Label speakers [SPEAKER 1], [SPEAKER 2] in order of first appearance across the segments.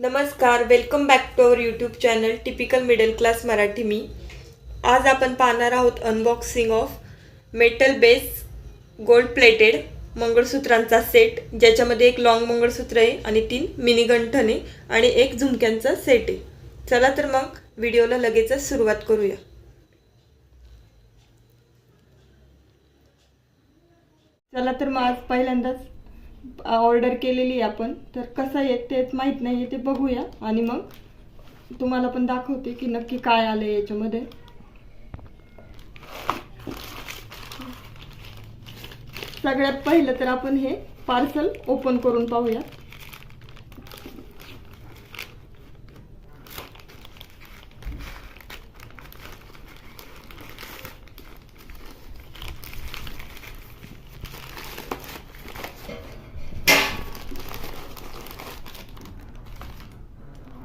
[SPEAKER 1] नमस्कार welcome back to our YouTube channel typical middle class Marathi मी आज आपण पाहणार आहोत unboxing of metal base gold plated मंगळसूत्रांचा set ज्याच्यामध्ये एक लॉंग मंगळसूत्र आहे आणि तीन मिनी आणि एक झुमक्यांचा सेट आहे. चला तर मग व्हिडिओला लगेचच सुरुवात करूया. चला तर मग आज पहिल्यांदाच ऑर्डर केलेली आहे आपण. तर कसं येत तेच माहीत नाही ते बघूया. आणि मग तुम्हाला पण दाखवते की नक्की काय आलं याच्यामध्ये. सगळ्यात पहिलं तर आपण हे पार्सल ओपन करून पाहूया.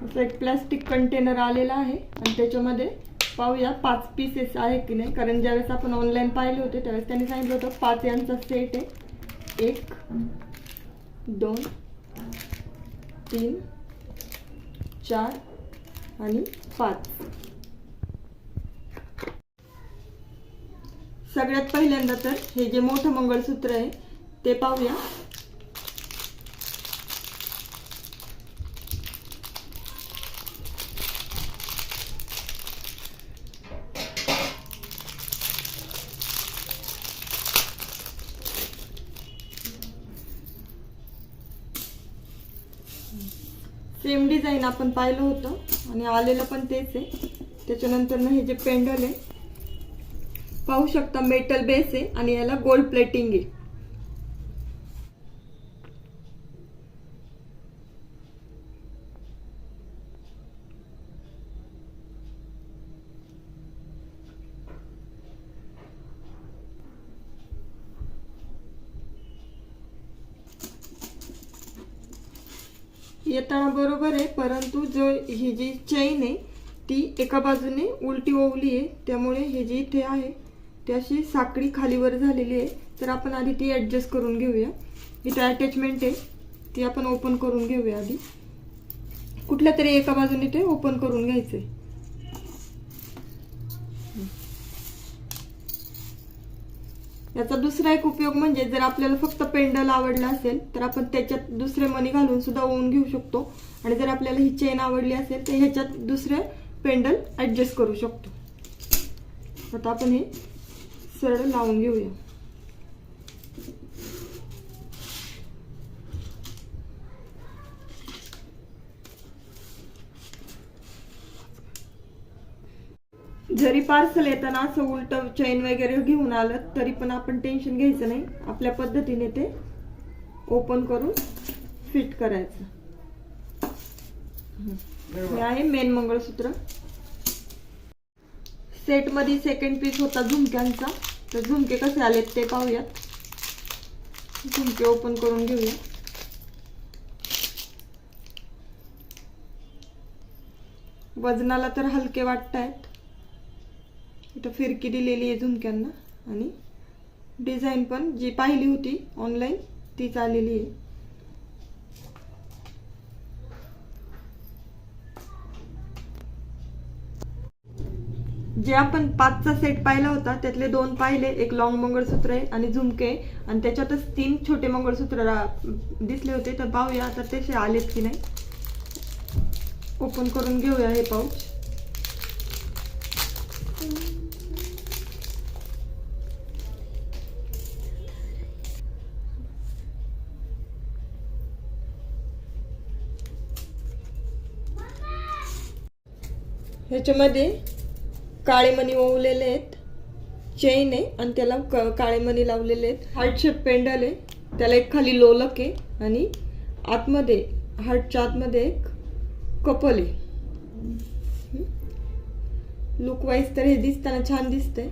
[SPEAKER 1] असं एक प्लॅस्टिक कंटेनर आलेला आहे. आणि त्याच्यामध्ये पाहूया पाच पीसेस आहे की नाही. कारण ज्यावेळेस आपण ऑनलाईन पाहिले होते त्यावेळेस त्यांनी सांगितलं होतं पाच यांचा सेट आहे. एक दोन तीन चार आणि पाच. सगळ्यात पहिल्यांदा तर हे जे मोठं मंगळसूत्र आहे ते पाहूया. सेम डिझाईन आपण पाहिलं होतं आणि आलेलं पण तेच आहे. त्याच्यानंतर ना हे जे पेंडल आहे पाहू शकता मेटल बेस आहे आणि याला गोल्ड प्लेटिंग आहे. येताना बरोबर आहे परंतु जो ही जी चेन आहे ती एका बाजूने उलटी ओवली आहे त्यामुळे हे जी इथे आहे त्याशी अशी खालीवर झालेली आहे. तर आपण आधी ती ॲडजस्ट करून घेऊया. इथे अटॅचमेंट आहे ती आपण ओपन करून घेऊया आधी. कुठल्या तरी एका बाजूने ते ओपन करून घ्यायचं आहे याचा दुसरा एक उपयोग म्हणजे जर आपल्याला फक्त पेंडल आवडला असेल तर आपण त्याच्यात दुसरे मणी घालून सुद्धा ओवून घेऊ शकतो. आणि जर आपल्याला ही चेन आवडली असेल तर ह्याच्यात दुसरे पेंडल ॲडजस्ट करू शकतो. आता आपण हे सरळ लावून घेऊया. जरी पार्सल येताना असं उलट चैन वगैरे घेऊन आलं तरी पण आपण टेन्शन घ्यायचं नाही. आपल्या पद्धतीने ते ओपन करून फिट करायचं. हे. आहे मेन मंगळसूत्र. सेटमध्ये सेकंड पीस होता झुमक्यांचा. तर झुमके कसे आलेत ते पाहूयात. झुमके ओपन करून घेऊया. वजनाला तर हलके वाटत आहेत इथं फिरकी दिलेली आहे झुमक्यांना. आणि डिझाईन पण जी पाहिली होती ऑनलाईन तीच आलेली आहे. जे आपण पाचचा सेट पाहिला होता त्यातले दोन पाहिले. एक लॉंग मंगळसूत्र आहे आणि झुमके आणि त्याच्यातच तीन छोटे मंगळसूत्र दिसले होते. तर पाहूया तर तसे आलेत की नाही. ओपन करून घेऊया हे पाऊच ह्याच्यामध्ये काळेमणी ओवलेले आहेत चेन आहे आणि त्याला क- काळेमणी लावलेले आहेत. हार्ट शेप पेंडल आहे त्याला एक खाली लोलक आहे आणि आतमध्ये हार्टच्या आतमध्ये एक कपल आहे. लुकवाईज तर हे दिसताना छान दिसतंय.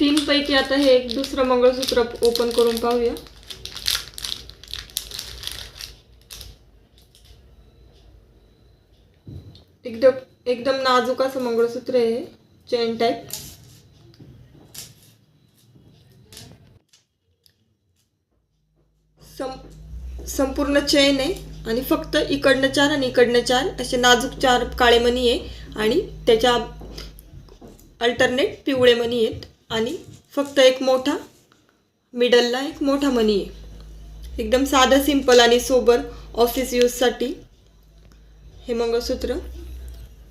[SPEAKER 1] तीन पैकी आता हे एक दुसरं मंगळसूत्र ओपन करून पाहूया. एकदम एकदम नाजूक असं मंगळसूत्र आहे. चेन टाईप सं संपूर्ण चेन आहे आणि फक्त इकडनं चार आणि इकडनं चार असे नाजूक चार काळे मणी आहे आणि त्याच्या अल्टरनेट पिवळे मणी आहेत आणि फक्त एक मोठा मिडलला एक मोठा मणी आहे. एकदम साधं सिंपल आणि सोबर ऑफिस यूजसाठी हे मंगळसूत्र.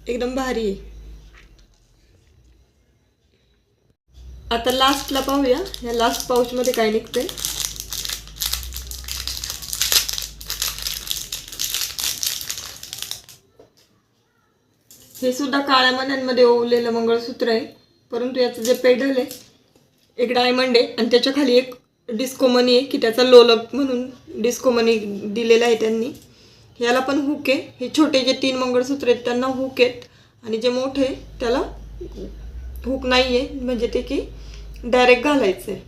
[SPEAKER 1] एकदम भारी. आहे आता लास्टला पाहूया. या लास्ट पाऊचमध्ये काय निघतंय? हे सुद्धा काळ्या मण्यांमध्ये ओवलेलं मंगळसूत्र आहे. परंतु याचं जे पेडल आहे एक डायमंड आहे आणि त्याच्याखाली एक डिस्को मनी आहे की त्याचा लोलक म्हणून डिस्को मनी दिलेला आहे त्यांनी. याला पण हुक आहे. हे छोटे जे तीन मंगळसूत्र आहेत त्यांना हुक आहेत. आणि जे मोठे आहे त्याला हुक नाही आहे म्हणजे ते की डायरेक्ट घालायचं आहे